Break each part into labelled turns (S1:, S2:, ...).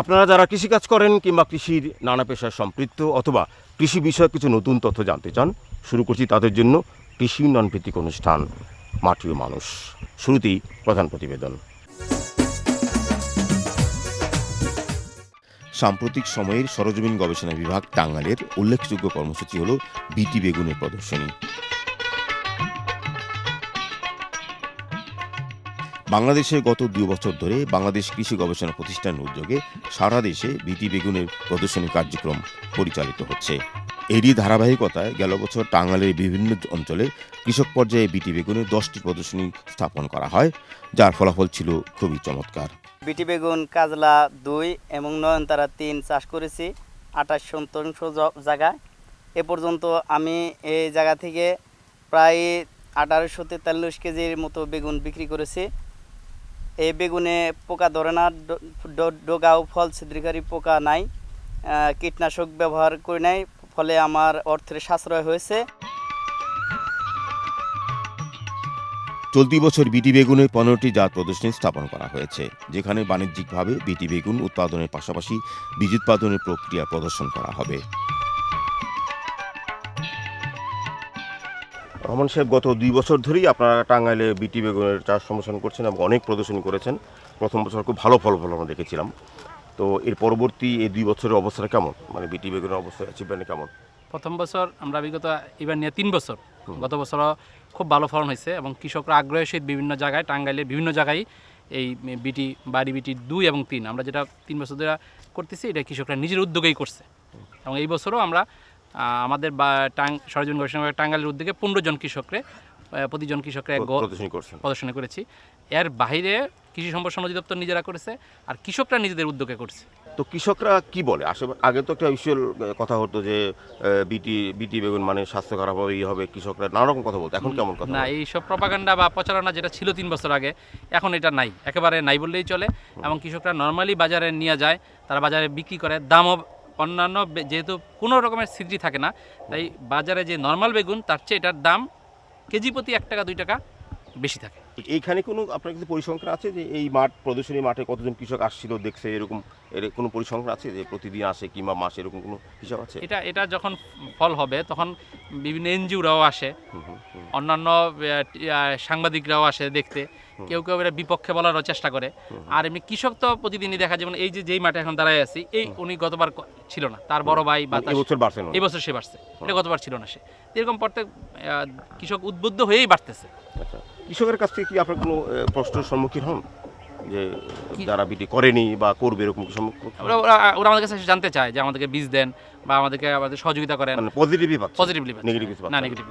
S1: আপনারা যারা কৃষিকাজ করেন কিংবা কৃষির নানা পেশায় সম্পৃক্ত অথবা কৃষি বিষয়ে কিছু নতুন তথ্য জানতে চান, শুরু করছি তাদের জন্য কৃষি উন্নয়ন ভিত্তিক অনুষ্ঠান মাটিও মানুষ, শুরুতেই প্রধান প্রতিবেদন। সাম্প্রতিক সময়ের সরজমিন গবেষণা বিভাগ টাঙ্গালের উল্লেখযোগ্য কর্মসূচি হল বিটি বেগুনের প্রদর্শনী। বাংলাদেশে গত দুই বছর ধরে বাংলাদেশ কৃষি গবেষণা প্রতিষ্ঠানের উদ্যোগে সারা দেশে বিটি বেগুনের প্রদর্শনী কার্যক্রম পরিচালিত হচ্ছে। এরই ধারাবাহিকতায় গেল বছর টাঙ্গালের বিভিন্ন অঞ্চলে কৃষক পর্যায়ে বিটি বেগুনের দশটি প্রদর্শনী স্থাপন করা হয়, যার ফলাফল ছিল খুবই চমৎকার।
S2: বিটি বেগুন, কাজলা দুই এবং নয়নতারা তিন চাষ করেছি, আঠাশ শতাংশ জায়গায় এ পর্যন্ত আমি এই জায়গা থেকে প্রায় আঠারোশো তেতাল্লিশ কেজির মতো বেগুন বিক্রি করেছি। এই বেগুনে পোকা ধরে না, ড- ড- ও ফল ছিদ্রকারী পোকা নাই কীটনাশক ব্যবহার করি নাই, ফলে আমার অর্থের সাশ্রয় হয়েছে।
S1: চলতি বছর বিটি বেগুনের পনেরোটি জাত প্রদর্শনী স্থাপন করা হয়েছে, যেখানে বাণিজ্যিকভাবে বিটি বেগুন উৎপাদনের পাশাপাশি বীজ উৎপাদনের প্রক্রিয়া প্রদর্শন করা হবে। রহমান সাহেব গত দুই বছর ধরেই আপনারা টাঙ্গাইলে বিটি বেগুনের চাষ সম্প্রসারণ করছেন এবং অনেক প্রদর্শনী করেছেন। প্রথম বছর খুব ভালো ফলাফল আমরা দেখেছিলাম। তো এর পরবর্তী এই দুই বছরের অবস্থা কেমন? মানে বিটি বেগুনের অবস্থা অ্যাচিভমেন্ট কেমন?
S3: প্রথম বছর আমরা বিগত এবার নিয়ে তিন বছর। গত বছরও খুব ভালো ফলন হয়েছে এবং কৃষকরা আগ্রহের সহিত বিভিন্ন জায়গায় টাঙ্গাইলের বিভিন্ন জায়গায় এই বিটি বাড়ি বিটি দুই এবং তিন। আমরা যেটা তিন বছর ধরে করতেছি এটা কৃষকরা নিজের উদ্যোগেই করছে। এবং এই বছরও আমরা আমাদের বা টাং সরজন গবেষণা বিভাগ টাঙ্গাইলের উদ্যোগে পনেরো জন কৃষকরে প্রতিজন কৃষকরে
S1: প্রদর্শনী
S3: প্রদর্শনী করেছি। এর বাইরে কৃষি সম্প্রসারণ অধিদপ্তর নিজেরা করেছে আর কৃষকরা নিজেদের উদ্যোগে করছে।
S1: তো কৃষকরা কি বলে? আসলে আগে তো একটা ইউজুয়াল কথা হতো যে বিটি বিটি বেগুন মানে স্বাস্থ্য খারাপ হবে এই হবে কৃষকরা নানা রকম কথা বলতো। এখন কেমন কথা
S3: না
S1: বলে?
S3: এই সব প্রপাগান্ডা বা প্রচারণা যেটা ছিল তিন বছর আগে এখন এটা নাই। একেবারে নাই বললেই চলে। এবং কৃষকরা নর্মালি বাজারে নিয়ে যায় তারা বাজারে বিক্রি করে দামও অন্যান্য যেহেতু কোনো রকমের সিদ্ধি থাকে না তাই বাজারে যে নর্মাল বেগুন তার চেয়ে এটার দাম কেজি প্রতি এক টাকা দুই টাকা বেশি থাকে।
S1: এইখানে কোনো আপনার কিছু পরিসংখ্যান আছে যে এই মাঠ প্রদর্শনী মাঠে কতজন কৃষক আসছিল দেখছে এরকম এর কোনো পরিসংখ্যান আছে যে প্রতিদিন আসে কিংবা মাসে এরকম কোনো হিসাব আছে?
S3: এটা এটা যখন ফল হবে তখন বিভিন্ন এনজিওরাও আসে। অন্যান্য সাংবাদিকরাও আসে দেখতে। কেউ কেউ এরা বিপক্ষে বলারও চেষ্টা করে। আর এমনি কৃষক তো প্রতিদিনই দেখা যেমন এই যে যেই মাঠে এখন দাঁড়ায় আছি এই উনি গতবার ছিল না তার বড় ভাই বা
S1: মানে
S3: এই বছর সে বাড়ছে এটা গতবার ছিল না সে। এরকম প্রত্যেক কৃষক উদ্বুদ্ধ হয়েই বাড়তেছে।
S1: আচ্ছা কৃষকের কাছ থেকে কি আপনার কোনো প্রশ্নের সম্মুখীন হন? যে যারা বিটি করেনি বা করবে এরকম
S3: ওরা আমাদের কাছে জানতে চায় যে আমাদেরকে বীজ দেন বা আমাদেরকে আমাদের সহযোগিতা করেন।
S1: মানে পজিটিভই
S3: পজিটিভলি
S1: নেগেটিভ কিছু
S3: না নেগেটিভ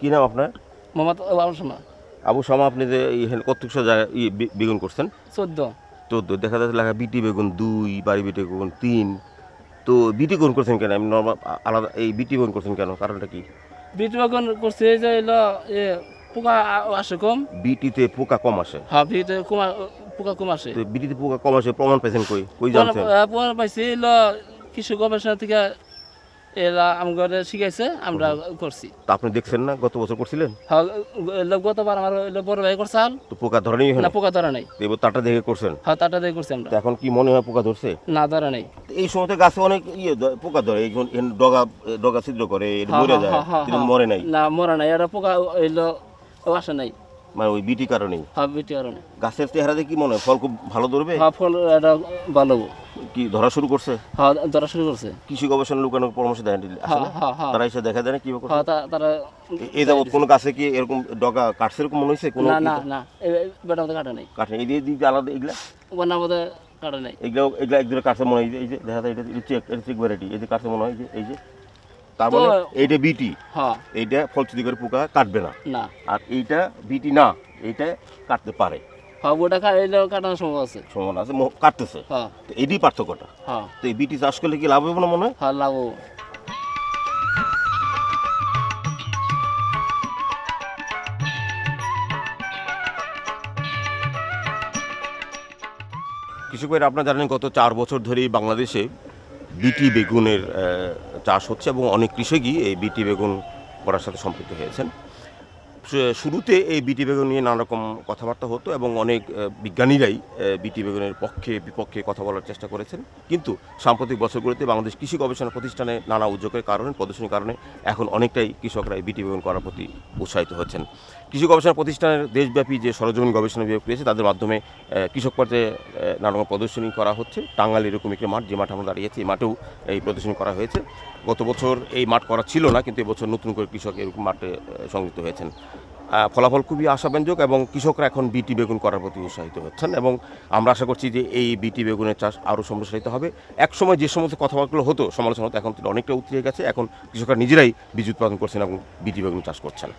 S1: কি নাম আপনার?
S4: মোহাম্মদ আলসমা
S1: আবু শামা আপনি যে কতশো জায়গায় বেগুন করছেন?
S4: চোদ্দ।
S1: চোদ্দ। দেখা যাচ্ছে লেখা বিটি বেগুন দুই বাড়ি বিটি বেগুন তিন। তো বিটি বেগুন করছেন কেন? আমি নর্মাল আলাদা এই বিটি বেগুন করছেন কেন? কারণটা কি?
S4: বিটি বাগান করছে যে এ পোকা আসে কম।
S1: বিটিতে পোকা কম আসে?
S4: হ্যাঁ বিটিতে কুমা পোকা কম আসে।
S1: তো বিটিতে পোকা কম আসে প্রমাণ পাইছেন কই কই জানছেন?
S4: পরে পাইছি এলো কিছু গবেষণা থেকে এরা শিখাইছে আমরা করছি।
S1: তা আপনি দেখছেন না গত বছর করছিলেন?
S4: হ্যাঁ গতবার আমার বড় ভাই
S1: তো পোকা
S4: না পোকা ধরা নাই।
S1: এবার দেখে করছেন?
S4: হ্যাঁ তাটা দিয়ে করছি আমরা।
S1: এখন কি মনে হয় পোকা ধরছে?
S4: না ধরা নাই।
S1: এই সময়তে গাছে অনেক ইয়ে পোকা ধরে এই ডগা ডগা ছিদ্র করে এটা
S4: হ্যাঁ,
S1: মরে
S4: হ্যাঁ,
S1: যায় কিন্তু। মরে নাই?
S4: না মরা নাই পোকা এলো আসে নাই।
S1: মানে ওই বিটি
S4: হ্যাঁ বিটি কারণে।
S1: গাছের চেহারা দেখে কি মনে হয়? ফল খুব ভালো ধরবে?
S4: হ্যাঁ ফল এটা ভালো।
S1: কি ধরা শুরু করছে?
S4: হ্যাঁ ধরা শুরু করছে।
S1: কৃষি গবেষণা লোকানো পরামর্শ আসলে?
S4: হ্যাঁ হ্যাঁ হ্যাঁ।
S1: তারা এসে দেখা দেয় না কীভাবে করছে?
S4: হ্যাঁ তারা
S1: এই যাবৎ কোনো গাছে কি এরকম ডগা কাটছে এরকম মনে হয়েছে? কোনো
S4: না না না বেটা মধ্যে কাটা নাই।
S1: কাটে এই দিয়ে দিকে আলাদা এগুলা?
S4: ওনার মধ্যে কাটা নাই।
S1: এগুলো এগুলা একদিনে কাটছে মনে হয়। এই যে- দেখা যায় এটা চেক এটা চেক ভ্যারাইটি এই যে কাটছে মনে হয় এই যে এই যে। তার মানে এইটা বিটি
S4: হ্যাঁ।
S1: এইটা ফলচুরি করে পোকা কাটবে না।
S4: না।
S1: আর এইটা বিটি না এইটা কাটতে পারে।
S4: হ্যাঁ ওটা খাইলেও কাটার সময় আছে।
S1: সমান আছে মো- কাটতেছে।
S4: হ্যাঁ।
S1: তো এটাই পার্থক্যটা
S4: হ্যাঁ।
S1: তো এই বিটি চাষ করলে কি লাভ হবে না মনে হয়?
S4: হ্যাঁ লাগো
S1: কৃষক ভাইরা আপনারা জানেন গত চার বছর ধরেই বাংলাদেশে বিটি বেগুনের চাষ হচ্ছে এবং অনেক কৃষকই এই বিটি বেগুন করার সাথে সম্পৃক্ত হয়েছেন। শুরুতে এই বিটি বেগুন নিয়ে নানা রকম কথাবার্তা হতো এবং অনেক বিজ্ঞানীরাই বিটি বেগুনের পক্ষে বিপক্ষে কথা বলার চেষ্টা করেছেন। কিন্তু সাম্প্রতিক বছরগুলোতে বাংলাদেশ কৃষি গবেষণা প্রতিষ্ঠানে নানা উদ্যোগের কারণে প্রদর্শনীর কারণে এখন অনেকটাই কৃষকরা এই বিটি বেগুন করার প্রতি উৎসাহিত হচ্ছেন। কৃষি গবেষণা প্রতিষ্ঠানের দেশব্যাপী যে সরজমিন গবেষণা বিভাগ রয়েছে তাদের মাধ্যমে কৃষক পর্যায়ে আহ, নানা রকম প্রদর্শনী করা হচ্ছে। টাঙ্গাল এরকম একটি মাঠ যে মাঠে আমরা দাঁড়িয়েছি এই মাঠেও এই প্রদর্শনী করা হয়েছে। গত বছর এই মাঠ করা ছিল না কিন্তু এবছর নতুন করে কৃষক এরকম মাঠে সংযুক্ত হয়েছেন। ফলাফল খুবই আশাব্যঞ্জক এবং কৃষকরা এখন বিটি বেগুন করার প্রতি উৎসাহিত হচ্ছেন এবং আমরা আশা করছি যে এই বিটি বেগুনের চাষ আরও সম্প্রসারিত হবে। একসময় যে সমস্ত কথাবার্তাগুলো হতো, সমালোচনা এখন অনেকটা উতরিয়ে গেছে। এখন কৃষকরা নিজেরাই বীজ উৎপাদন করছেন এবং বিটি বেগুন চাষ করছেন।